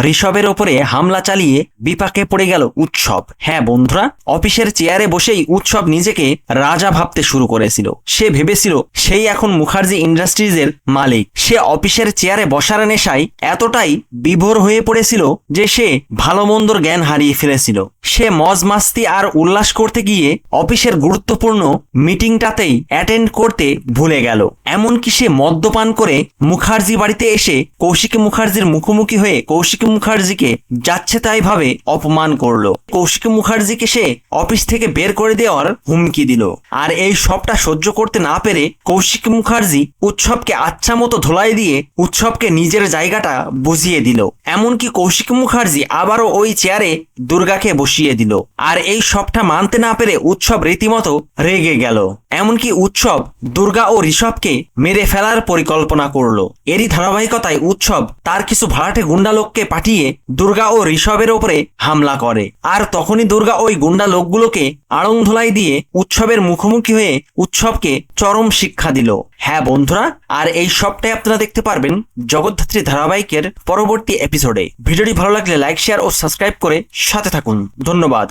ঋষভের ওপরে হামলা চালিয়ে বিপাকে পড়ে গেল উৎসব। হ্যাঁ বন্ধুরা, অফিসের চেয়ারে বসেই উৎসব নিজেকে রাজা ভাবতে শুরু করেছিল। সে ভেবেছিল, সেই এখন মুখার্জি ইন্ডাস্ট্রিজের মালিক। সে অফিসের চেয়ারে বসার নেশায় এতটাই বিভোর হয়ে পড়েছিল যে সে ভালো মন্দর জ্ঞান হারিয়ে ফেলেছিল। সে মজ মাস্তি আর উল্লাস করতে গিয়ে অফিসের গুরুত্বপূর্ণ মিটিংটাতেই অ্যাটেন্ড করতে ভুলে গেল। এমনকি সে মদ্যপান করে মুখার্জি বাড়িতে এসে কৌশিকী মুখার্জির মুখোমুখি হয়ে কৌশিকী মুখার্জিকে যাচ্ছে তাই ভাবে অপমান করল। কৌশিক মুখার্জিকে সে অফিস থেকে বের করে দেওয়ার হুমকি দিল। আর এই সবটা সহ্য করতে না পেরে কৌশিক মুখার্জি উৎসবকে আচ্ছা মতো ধোলাই দিয়ে উৎসবকে নিজের জায়গাটা বুঝিয়ে দিল। এমনকি কৌশিক মুখার্জি আবারও ওই চেয়ারে দুর্গাকে বসিয়ে দিল। আর এই সবটা মানতে না পেরে উৎসব রীতিমতো রেগে গেল। এমনকি উৎসব দুর্গা ও ঋষভকে মেরে ফেলার পরিকল্পনা করল। এরই ধারাবাহিকতায় উৎসব তার কিছু ভাড়াটে গুন্ডা লোককে পাঠিয়ে দুর্গা ও ঋষভের ওপরে হামলা করে। আর তখনই দুর্গা ওই গুন্ডা লোকগুলোকে আড়ং ধোলাই দিয়ে উৎসবের মুখোমুখি হয়ে উৎসবকে চরম শিক্ষা দিল। হ্যাঁ বন্ধুরা, আর এই সবটাই আপনারা দেখতে পারবেন জগদ্ধাত্রী ধারাবাহিকের পরবর্তী এপিসোডে ভিডিওটি ভালো লাগলে লাইক শেয়ার ও সাবস্ক্রাইব করে সাথে থাকুন। ধন্যবাদ।